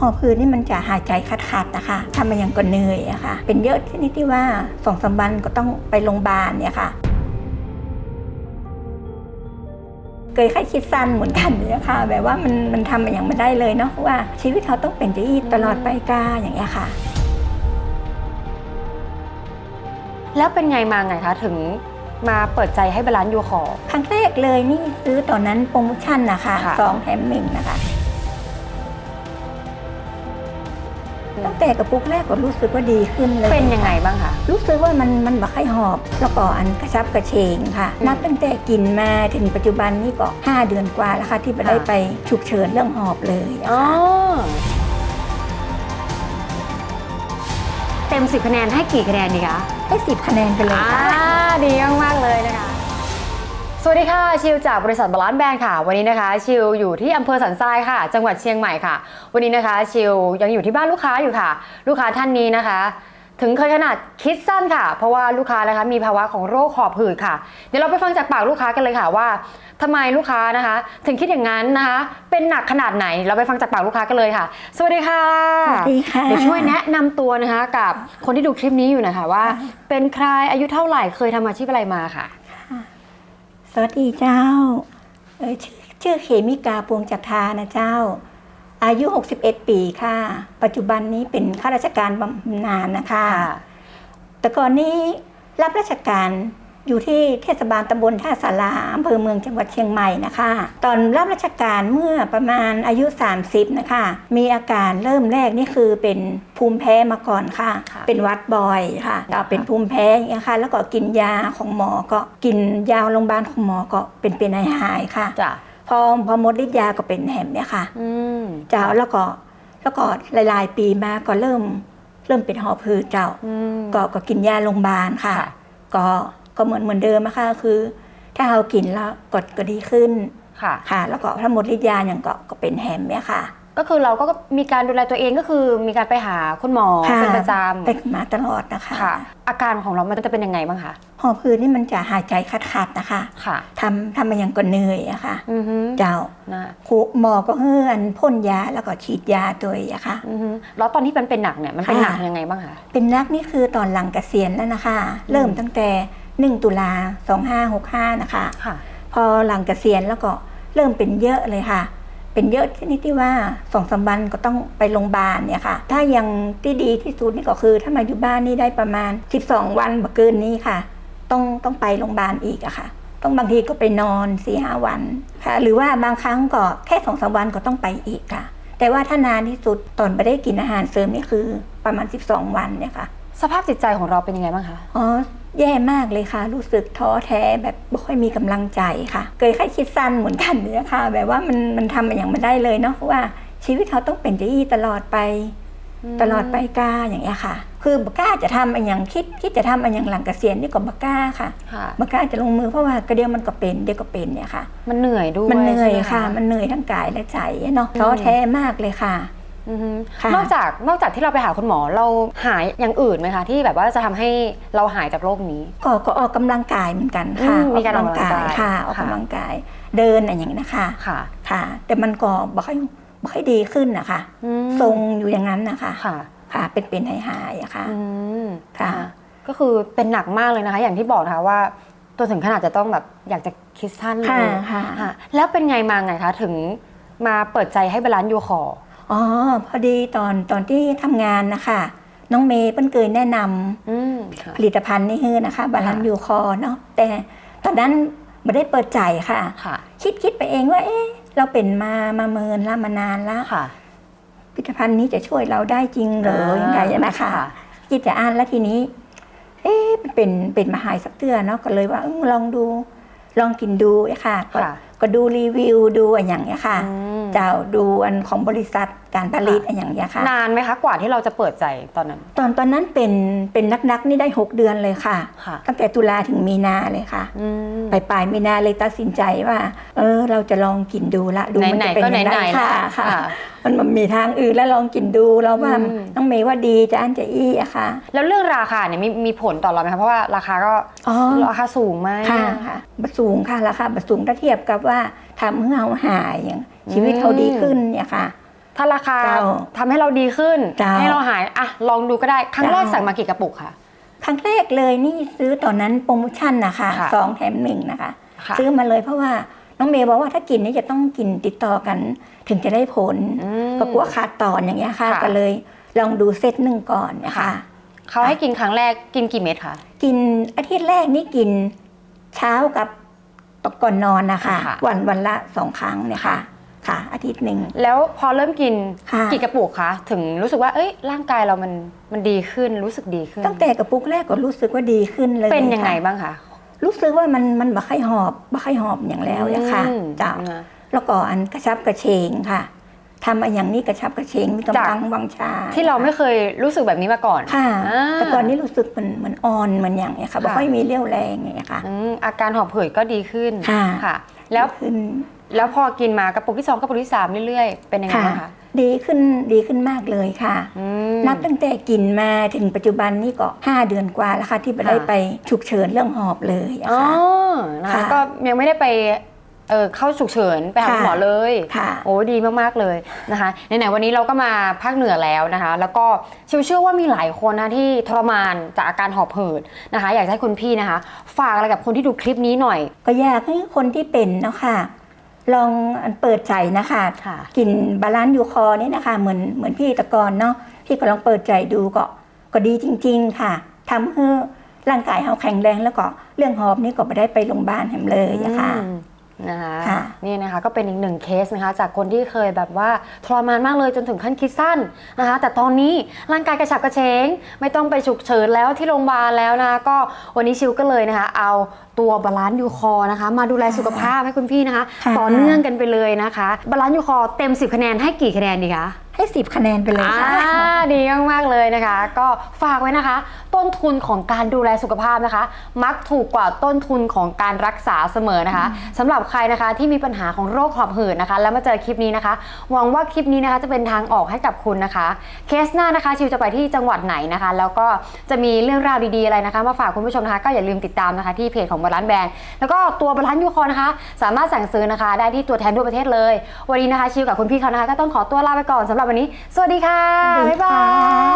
หอบหืดนี่มันจะหายใจขัดๆนะคะทำมาอย่างก็เหนื่อยอะค่ะ เป็นเยอะชนิดที่ว่าสองสามวันก็ต้องไปโรงพยาบาลเนี่ยค่ะเคยค่คิดสั้นเหมือนกันเนี่ยค่ะ แบบว่ามันมันทำมาอย่างไม่ได้เลยเนาะเพราะว่าชีวิตเขาต้องเป็นอย่างนี้ตลอดไปกาอย่างเงี้ยค่ะ แล้วเป็นไงมาไงคะถึงมาเปิดใจให้บาลานซ์ยูคอร์ครั้งแรกเลยนี่ซื้อตอนนั้นโปรโมชั่นนะคะค่ะสองแถมหนึ่งนะคะ ตั้งแต่กระปุกแรกก็รู้สึกว่าดีขึ้นเลยเป็นยังไงบ้างคะรู้สึกว่ามันมันบักไข้หอบแล้วก็อันกระชับกระเฉงค่ะอืมนับตั้งแต่กินมาถึงปัจจุบันนี่ก็5เดือนกว่าแล้วค่ะที่ไปได้ค่ะไปฉุกเฉินเรื่องหอบเลยอะอ๋อค่ะเต็มสิบคะแนนให้กี่คะแนนดีคะให้สิบคะแนนไปเลยอ่าค่ะดีมากๆเลยนะคะส วัสดีค่ะ ชิวจากบริษัทบาลานซ์แบรนด์ค่ะ วันนี้นะคะ ชิวอยู่ที่อำเภอสันทรายค่ะ จังหวัดเชียงใหม่ค่ะ วันนี้นะคะ ชิวยังอยู่ที่บ้านลูกค้าอยู่ค่ะ ลูกค้าท่านนี้นะคะ ถึงเคยขนาดคิดสั้นค่ะ เพราะว่าลูกค้านะคะมีภาวะของโรคหอบหืดค่ะ เดี๋ยวเราไปฟังจากปากลูกค้ากันเลยค่ะว่าทำไมลูกค้านะคะ ถึงคิดอย่างนั้นนะคะ เป็นหนักขนาดไหนเราไปฟังจากปากลูกค้ากันเลยค่ะ สวัสดีค่ะสวัสดีค่ะเดี๋ยวช่วยแนะนำตัวนะคะ กับคนที่ดูคลิปนี้อยู่นะคะว่า เป็นใครอายุเท่าไหร่เคยทำอาชีพอะไรมาค่ะ สวัสดีเจ้าเอ่อชื่อชื่อเขมิกาปวงจักรทานะเจ้า อายุ 61 ปีค่ะ ปัจจุบันนี้เป็นข้าราชการบำนาญนะคะ แต่ก่อนนี้รับราชการ อยู่ที่เทศบาลตำบลท่าสาราอำเภอเมืองจังหวัดเชียงใหม่นะคะ ตอนรับราชการเมื่อประมาณอายุ 30 นะคะ มีอาการเริ่มแรกนี่คือเป็นภูมิแพ้มาก่อนค่ะค่ะเป็นหวัดบ่อยค่ะก็เป็นภูมิแพ้อย่างเงี้ยค่ะ แล้วก็กินยาของหมอก็กินยาโรงพยาบาลของหมอก็เป็นเป็นหายหายๆค่ะจ้ะพอพอหมดฤทธิ์ยาก็เป็นแหมเนี่ยค่ะอืมเจ้าแล้วก็แล้วก็หลายๆ ปีมาก็เริ่มเริ่มเป็นหอบหืดเจ้าอืมก็ก็กินยาโรงพยาบาลค่ะค่ะก็ ก็เหมือนเหมือนเดิมอะค่ะคือ ถ้าเรากินแล้วก็ก็ดีขึ้นค่ะ ค่ะ แล้วก็ถ้าหมดฤทธิ์ยาอย่างก็ก็เป็นแฮมเนี่ยค่ะ ก็คือเราก็มีการดูแลตัวเองก็คือมีการไปหาคุณหมอค่ะเป็นประจไปมาตลอดนะคะำค่ะ อาการของเรามันจะเป็นยังไงบ้างคะหอบหืดนี่มันจะหายใจขัดๆนะคะค่ะทำทำมาอย่างก็เหนื่อยอะค่ะ อือฮึเจ้านะครูหมอก็เฮือนพ่นยาแล้วก็ฉีดยาตัวเองอะค่ะ อือฮึแล้วตอนที่มันเป็นหนักเนี่ยมันเป็นค่ะ หนักยังไงบ้างคะ เป็นนักนี่คือตอนหลังเกษียณแล้วนะคะ เริ่มตั้งแต่ 1 ตุลา 2565 นะคะค่ะพอหลังเกษียณแล้วก็เริ่มเป็นเยอะเลยค่ะ เป็นเยอะชนิดที่ว่าสองสามวันก็ต้องไปโรงพยาบาลเนี่ยค่ะ ถ้ายังที่ดีที่สุดนี่ก็คือ ถ้ามาอยู่บ้านนี่ได้ประมาณ 12 วันบ่เกินนี้ค่ะ ต้องต้องไปโรงพยาบาลอีกอะค่ะ ต้องบางทีก็ไปนอนสี่ห้าวันค่ะ หรือว่าบางครั้งก็แค่สองสามวันก็ต้องไปอีกค่ะ แต่ว่าถ้านานที่สุดตอนไปได้กินอาหารเสริมนี่คือประมาณ 12 วันเนี่ยค่ะ สภาพจิตใจของเราเป็นยังไงบ้างคะ อ๋อ แย่มากเลยค่ะ รู้สึกท้อแท้แบบไม่ค่อยมีกำลังใจค่ะ เคยค่คิดสั้นเหมือนกันเนี่ยค่ะ แบบว่ามันมันทำมาอย่างไม่ได้เลยเนาะเพราะว่าชีวิตเขาต้องเป็นอย่างนี้ตลอดไป ตลอดไปกล้าอย่างเงี้ยค่ะ คือบักกล้าจะทำอันอย่างคิดคิดจะทำอันอย่างหลังเกษียณนี่ก็บักกล้าค่ะค่ะบักกล้าจะลงมือเพราะว่ากระเดียวมันก็เป็นเดี๋ยวก็เป็นเนี่ยค่ะ มันเหนื่อยด้วยมันเหนื่อยใช่ไค่ะ มันเหนื่อยทั้งกายและใจเนาะท้อแท้มากเลยค่ะอือฮึ ค่ะ นอกจากนอกจากที่เราไปหาคุณหมอเราหายอย่างอื่นไหมคะ ที่แบบว่าจะทำให้เราหายจากโรคนี้ ก็ก็ออกกำลังกายเหมือนกันค่ะอืมมีการออกกำลังกายค่ะออกค่ะ กำลังกายเดินอะไรอย่างนี้นะคะค่ะค่ะ แต่มันก็บ่ค่อยบ่ค่อยดีขึ้นนะคะอืมทรงอยู่อย่างนั้นนะคะค่ะค่ะ เป็นเป็นหายหายๆอะค่ะ อืมค่ะ ก็คือเป็นหนักมากเลยนะคะ อย่างที่บอกนะคะว่าตัวถึงขนาดจะต้องแบบอยากจะคิดสั้นเลค่ะยค่ะ ค่ะแล้วเป็นไงมาไงคะถึงมาเปิดใจให้บาลานซ์ยูคอร์ อ๋อพอดีตอนตอนที่ทำงานนะคะน้องเมย์เปิ้นเคยแนะนำอืมค่ะ ผลิตภัณฑ์นี่ฮือนะคะบาลานค่ะยูคอเนาะแต่ตอนนั้นไม่ได้เปิดใจค่ะ ค่ะ คิดคิดไปเองว่า เอ๊ะ เราเป็นมามาเมินละมานานละค่ะผลิตภัณฑ์นี้จะช่วยเราได้จริงเหรอยังไงนะคะ คิดจะอ่านแล้วทีนี้ เอ๊ะมันเป็นเป็นมาหายสักเตือนเนาะก็เลยว่าเออลองดู ลองกินดูอะค่ะก็ค่ะก็ดูรีวิวดูอะไรอย่างเงี้ยค่ะอืมจะดูอันของบริษัทการผลิตอะไรอย่างเงี้ยค่ะ นานไหมคะกว่าที่เราจะเปิดใจตอนนั้น ตอนตอนนั้นเป็นเป็นนักนักๆนี่ได้หกเดือนเลยค่ะ ค่ะตั้งแต่ตุลาถึงมีนาเลยค่ะอืมปลายปลายมีนาเลยตัดสินใจว่า เออ เราจะลองกินดูละดูมัไหนจะๆเป็นก็ยังไหนไงๆค่ะละค่ะ ค่ะ มันมันมีทางอื่นแล้วลองกินดูเราว่าอืม น้องเมย์ว่าดีจะอันจะอี้อะค่ะ แล้วเรื่องราคาเนี่ยมีมีผลต่อเราไหมคะเพราะว่าราคาก็อ๋อ ราคาสูงไหมค่ะค่ะบัสูงค่ะราคาบัสูงถ้าเทียบกับว่าทำให้เราหายอย่างชีวิตเขาดีขึ้นเนี่ยค่ะอถ้าราคาเจ้าทำให้เราดีขึ้น เจ้า ให้เราหายอะลองดูก็ได้ครั้งแรกเจ้าสั่งมากี่กระปุกค่ะครั้งแรกเลยนี่ซื้อตอนนั้นโปรโมชั่นนะคะค่ะสองแถมหนึ่งนะคะ ค่ะ ซื้อมาเลยเพราะว่าน้องเมย์บอกว่าถ้ากินนี่จะต้องกินติดต่อกัน ถึงจะได้ผลอืม ก็กลัวขาดตอนอย่างเงี้ยค่ะ ค่ะ ก็เลยลองดูเซตหนึ่งก่อนนะคะค่ะเขาให้กินครั้งแรกกินกี่เม็ดคะ กินอาทิตย์แรกนี่กินเช้ากับต ก่อนนอนนะคะ ค่ะ วันวันละสองครั้งเนี่ยค่ะ ค่ะ อาทิตย์หนึ่ง แล้วพอเริ่มกินค่ะ กี่กระปุกคะถึงรู้สึกว่าเอ้ยร่างกายเรามันมันดีขึ้นรู้สึกดีขึ้นตั้งแต่กระปุกแรกก็รู้สึกว่าดีขึ้นเลยเป็นยังไงค่ะบ้างคะรู้สึกว่ามันมันบ่ค่อยหอบบ่ค่อยหอบอย่างแล้วเนี่ยค่ะอืมจ้ะนะแล้วก็อันกระชับกระเฉงค่ะ ทำมาอย่างนี้กระชับกระเฉงมีกำลังวังชาที่เราไม่เคยรู้สึกแบบนี้มาก่อนค่ะอ่าแต่ก่อนนี้รู้สึกเหมือนเหมือนอ่อนเหมือนอย่างเนี้ยค่ะบ่ค่ะค่อยมีเรี่ยวแรงอย่างเงี้ยค่ะอืมอาการหอบหืดก็ดีขึ้นค่ะค่ะแล้วขึ้นแล้วพอกินมากระปุกที่สองกระปุกที่สามเรื่อยๆ เป็นยังไงค่ะบ้างคะดีขึ้นดีขึ้นมากเลยค่ะอืมนับตั้งแต่กินมาถึงปัจจุบันนี่ก็5เดือนกว่าแล้วค่ะที่ไปได้ค่ะไปฉุกเฉินเรื่องหอบเลยอะอ๋อค่ะนะคะค่ะก็ยังไม่ได้ไป เออเข้าฉุกเฉินไปหาคุณหมอเลยค่ะโอ้ดีมากๆเลยนะคะไหนๆวันนี้เราก็มาภาคเหนือแล้วนะคะ แล้วก็ชิวเชื่อว่ามีหลายคนนะที่ทรมานจากอาการหอบหืดนะคะ อยากจะให้คุณพี่นะคะ ฝากอะไรกับคนที่ดูคลิปนี้หน่อย ก็อยากให้คนที่เป็นเนาะค่ะลองเปิดใจนะคะค่ะกินบาลานซ์ยูคอนี่นะคะ เหมือนเหมือนพี่ตะกอนเนาะพี่ก็ลองเปิดใจดูก็ก็ดีจริง ๆ ค่ะทำให้ร่างกายเราแข็งแรงแล้วก็เรื่องหอบนี่ก็ไม่ได้ไปโรงพยาบาลแหมเลยอะค่ะอืม นะคะค่ะ นี่นะคะก็เป็นอีกหนึ่งเคสนะคะ จากคนที่เคยแบบว่าทรมานมากเลยจนถึงขั้นคิดสั้นนะคะ แต่ตอนนี้ร่างกายกระฉับกระเฉง ไม่ต้องไปฉุกเฉินแล้วที่โรงพยาบาลแล้วนะคะก็วันนี้ชิวก็เลยนะคะ เอาตัวบาลานซ์ยูคอนะคะ มาดูแลสุขภาพให้คุณพี่นะคะ ค่ะ ต่อเนื่องกันไปเลยนะคะบาลานซ์ยูคอเต็ม 10 คะแนนให้กี่คะแนนดีคะให้สิบคะแนนไปเลยอ่าค่ะ ดี มากๆเลยนะคะ ก็ฝากไว้นะคะ ต้นทุนของการดูแลสุขภาพนะคะ มักถูกกว่าต้นทุนของการรักษาเสมอนะคะสำหรับใครนะคะที่มีปัญหาของโรคหอบหืดนะคะ แล้วมาเจอคลิปนี้นะคะ หวังว่าคลิปนี้นะคะจะเป็นทางออกให้กับคุณนะคะ เคสหน้านะคะชิวจะไปที่จังหวัดไหนนะคะ แล้วก็จะมีเรื่องราวดีๆอะไรนะคะ มาฝากคุณผู้ชมนะคะ ก็อย่าลืมติดตามนะคะ ที่เพจของบาลานแบรนด์แล้วก็ตัวบาลานยูคอนะคะ สามารถสั่งซื้อนะคะ ได้ที่ตัวแทนทั่วประเทศเลย วันนี้นะคะชิวกับคุณพี่เขานะคะ ก็ต้องขอตัวลาไปก่อนสำหรับวันนี้ สวัสดีค่ะสวัสดีบ๊ายบาค่ะย